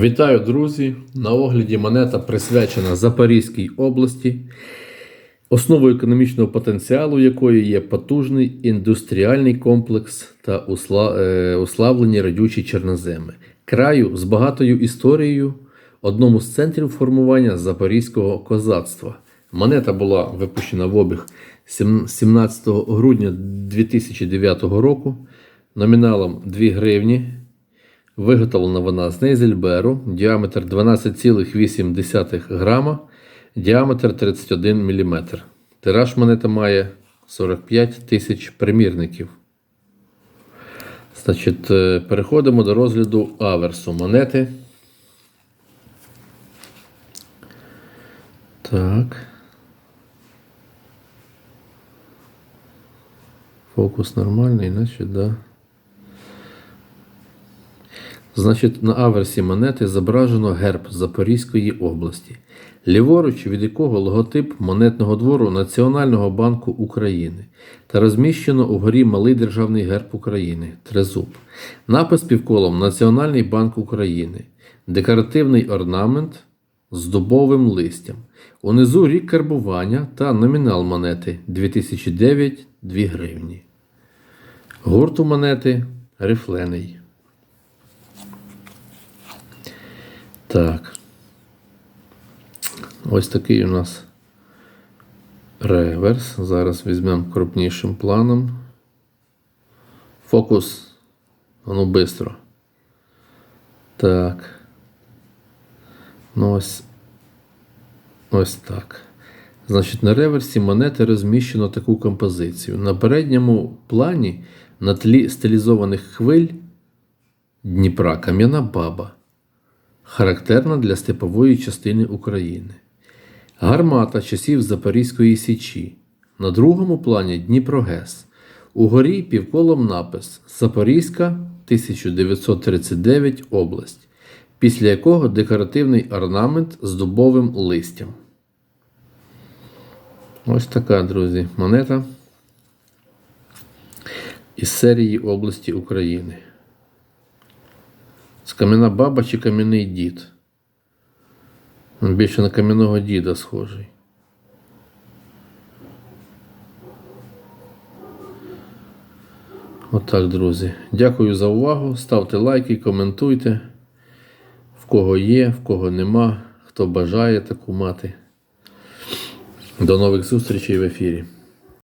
Вітаю, друзі! На огляді монета присвячена Запорізькій області, основою економічного потенціалу якої є потужний індустріальний комплекс та е, уславлені радючі чорноземи, краю з багатою історією, одному з центрів формування запорізького козацтва. Монета була випущена в обіг 17 грудня 2009 року номіналом 2 гривні. Виготовлена вона з нейзельберу, діаметр 12,8 грама, діаметр 31 мм. Тираж монета має 45 тисяч примірників. Значить, е, переходимо до розгляду аверсу монети. Так. Фокус нормальний, значить, да. Значить, на аверсі монети зображено герб Запорізької області, ліворуч від якого логотип монетного двору Національного банку України та розміщено угорі малий державний герб України Трезуб. Напис півколом Національний банк України, декоративний орнамент з дубовим листям. Унизу рік карбування та номінал монети 2009 2 гривні. Гурт у монети рифлений. Так. Ось такий у нас реверс. Зараз візьмемо крупнішим планом. Фокус. Ну, бистро. Так. Ну, ось. Ось так. Значить, на реверсі монети розміщено таку композицію. На передньому плані на тлі стилізованих хвиль Дніпра кам'яна баба характерна для степової частини України. Гармата часів Запорізької Січі. На другому плані Дніпрогес. Угорі півколом напис Запорізька 1939 область, після якого декоративний орнамент з дубовим листям. Ось така, друзі, монета із серії області України. З кам'яна баба чи кам'яний дід. Він більше на кам'яного діда схожий. Отак, друзі. Дякую за увагу. Ставте лайки, коментуйте. В кого є, в кого нема, хто бажає таку мати. До нових зустрічей в ефірі.